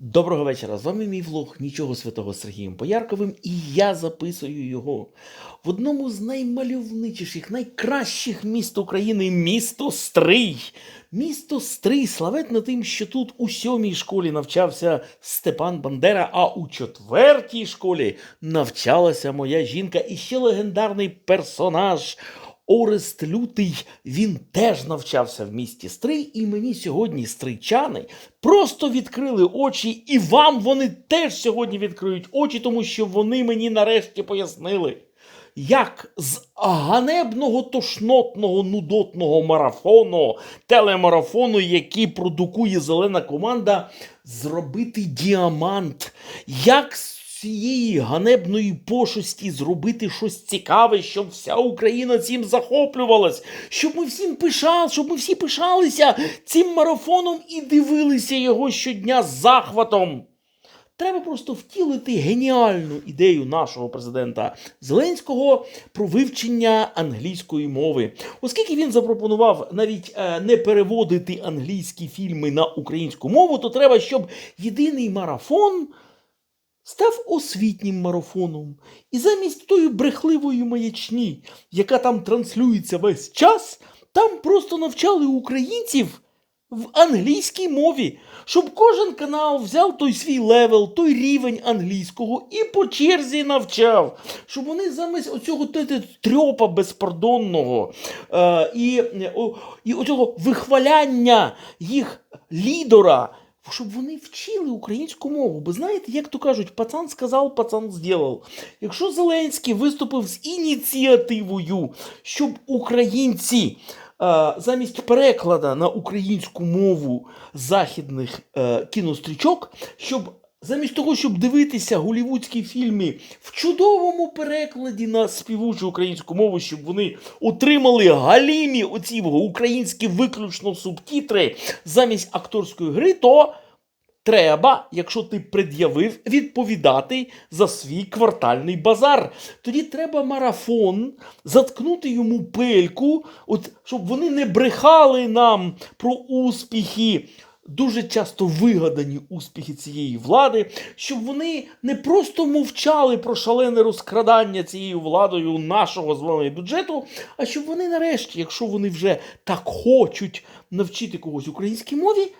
Доброго вечора. З вами мій влог Нічого святого з Сергієм Поярковим, і я записую його в одному з наймальовничіших, найкращих міст України місто Стрий. Місто Стрий славетно тим, що тут у сьомій школі навчався Степан Бандера, а у четвертій школі навчалася моя жінка і ще легендарний персонаж. Орест Лютий, він теж навчався в місті Стрий, і мені сьогодні стрийчани просто відкрили очі, і вам вони теж сьогодні відкриють очі, тому що вони мені нарешті пояснили, як з ганебного тошнотного нудотного марафону, телемарафону, який продукує зелена команда, зробити діамант. Як з цієї ганебної пошесті зробити щось цікаве, щоб вся Україна цим захоплювалась, щоб ми всім пишали, щоб ми всі пишалися цим марафоном і дивилися його щодня з захватом. Треба просто втілити геніальну ідею нашого президента Зеленського про вивчення англійської мови, оскільки він запропонував навіть е, не переводити англійські фільми на українську мову, то треба, щоб єдиний марафон став освітнім марафоном. І замість тої брехливої маячні, яка там транслюється весь час, там просто навчали українців в англійській мові, щоб кожен канал взяв той свій левел, той рівень англійського і по черзі навчав, щоб вони замість оцього трьопа безпардонного е, і, о, і оцього вихваляння їх лідера. Щоб вони вчили українську мову. Бо знаєте, як то кажуть, пацан сказав, пацан зробив. Якщо Зеленський виступив з ініціативою, щоб українці е, замість переклада на українську мову західних е, кінострічок, щоб замість того, щоб дивитися голівудські фільми в чудовому перекладі на співучу українську мову, щоб вони отримали галімі оці українські виключно субтітри замість акторської гри, то треба, якщо ти пред'явив, відповідати за свій квартальний базар. Тоді треба марафон, заткнути йому пельку, от, щоб вони не брехали нам про успіхи. Дуже часто вигадані успіхи цієї влади, щоб вони не просто мовчали про шалене розкрадання цією владою нашого з вами бюджету, а щоб вони нарешті, якщо вони вже так хочуть навчити когось українській мові,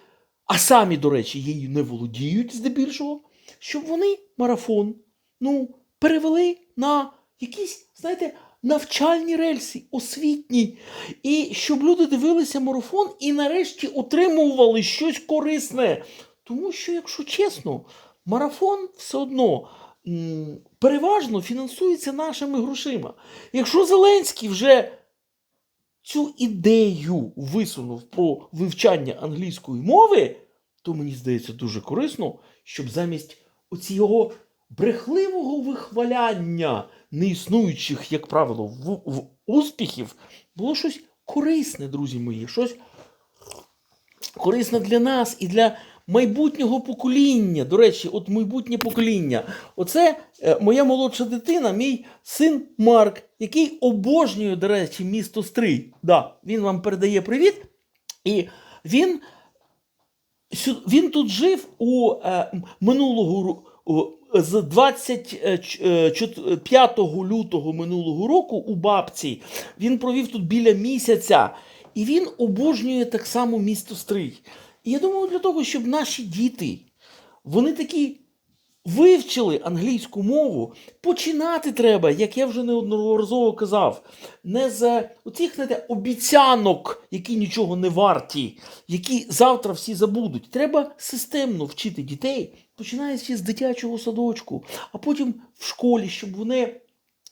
а самі, до речі, її не володіють здебільшого, щоб вони марафон ну, перевели на якісь, знаєте, навчальні рельси, освітні. І щоб люди дивилися марафон і нарешті отримували щось корисне. Тому що, якщо чесно, марафон все одно переважно фінансується нашими грошима. Якщо Зеленський вже цю ідею висунув про вивчання англійської мови, то мені здається дуже корисно, щоб замість оцього брехливого вихваляння неіснуючих, як правило, в, в успіхів було щось корисне, друзі мої, щось корисне для нас і для майбутнього покоління. До речі, от майбутнє покоління. Оце е, моя молодша дитина, мій син Марк, який обожнює, до речі, місто Стрий. Да, він вам передає привіт. І він, він тут жив у е, минулого з 25 лютого минулого року у бабці. Він провів тут біля місяця. І він обожнює так само місто Стрий. І я думаю, для того, щоб наші діти, вони такі вивчили англійську мову, починати треба, як я вже неодноразово казав, не з оцих знаєте, обіцянок, які нічого не варті, які завтра всі забудуть. Треба системно вчити дітей, починаючи з дитячого садочку, а потім в школі, щоб вони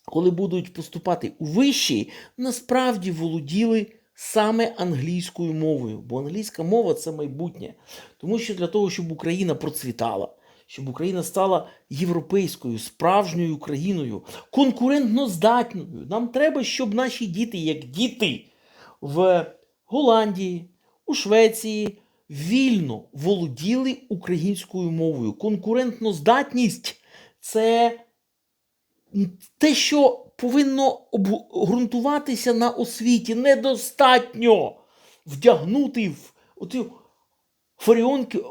коли будуть поступати у вищі, насправді володіли саме англійською мовою. Бо англійська мова це майбутнє. Тому що для того, щоб Україна процвітала, щоб Україна стала європейською, справжньою країною, конкурентно здатною, нам треба, щоб наші діти, як діти в Голландії, у Швеції, вільно володіли українською мовою. Конкурентно здатність це те, що повинно обґрунтуватися на освіті, недостатньо вдягнути в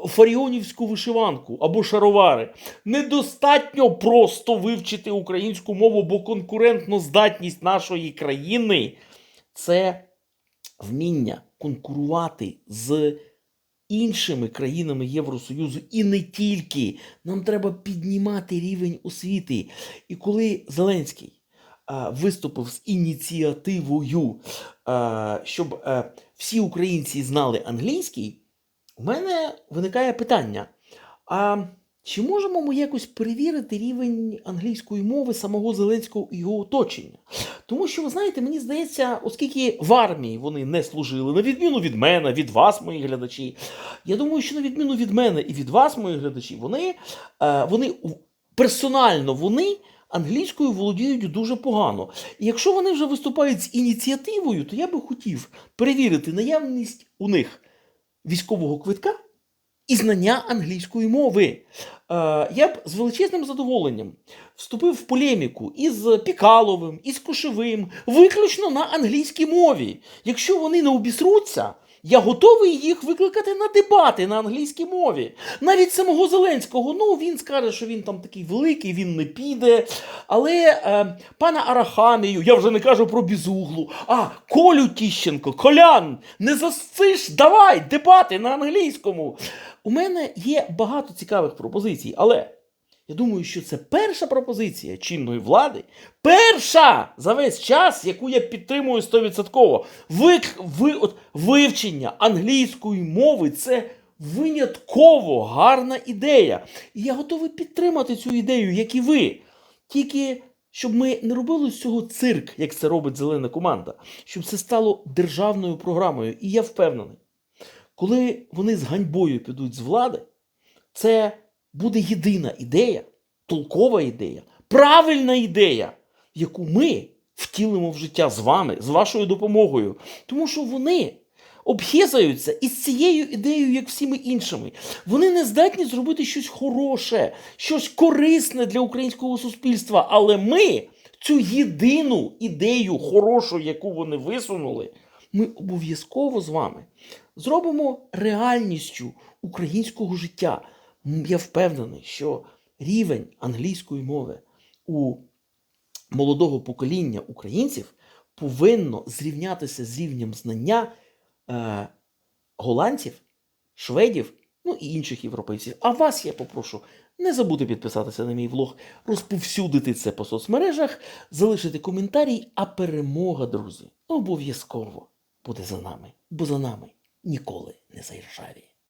фаріонівську вишиванку або шаровари. Недостатньо просто вивчити українську мову, бо конкурентну здатність нашої країни це вміння конкурувати з іншими країнами Євросоюзу і не тільки. Нам треба піднімати рівень освіти. І коли Зеленський а, виступив з ініціативою, а, щоб а, всі українці знали англійський, у мене виникає питання: а чи можемо ми якось перевірити рівень англійської мови самого Зеленського і його оточення? Тому що, ви знаєте, мені здається, оскільки в армії вони не служили, на відміну від мене, від вас, мої глядачі, я думаю, що на відміну від мене і від вас, мої глядачі, вони, е, вони персонально вони англійською володіють дуже погано. І якщо вони вже виступають з ініціативою, то я би хотів перевірити наявність у них військового квитка і знання англійської мови. Е, я б з величезним задоволенням вступив в полеміку із Пікаловим, із Кошевим, виключно на англійській мові. Якщо вони не обісруться, я готовий їх викликати на дебати на англійській мові. Навіть самого Зеленського, ну він скаже, що він там такий великий, він не піде. Але е, пана Арахамію, я вже не кажу про Бізуглу, а Колю Тіщенко, Колян, не засиш, давай, дебати на англійському. У мене є багато цікавих пропозицій, але я думаю, що це перша пропозиція чинної влади, перша за весь час, яку я підтримую 100%. Ви, ви, от, вивчення англійської мови це винятково гарна ідея. І я готовий підтримати цю ідею, як і ви. Тільки щоб ми не робили з цього цирк, як це робить зелена команда, щоб це стало державною програмою. І я впевнений, коли вони з ганьбою підуть з влади, це буде єдина ідея, толкова ідея, правильна ідея, яку ми втілимо в життя з вами, з вашою допомогою. Тому що вони обхезаються із цією ідеєю, як всіми іншими. Вони не здатні зробити щось хороше, щось корисне для українського суспільства. Але ми цю єдину ідею хорошу, яку вони висунули, ми обов'язково з вами зробимо реальністю українського життя. Я впевнений, що рівень англійської мови у молодого покоління українців повинно зрівнятися з рівнем знання е, голландців, шведів, ну і інших європейців. А вас я попрошу не забути підписатися на мій влог, розповсюдити це по соцмережах, залишити коментарій, а перемога, друзі, обов'язково буде за нами, бо за нами ніколи не заіржавіє.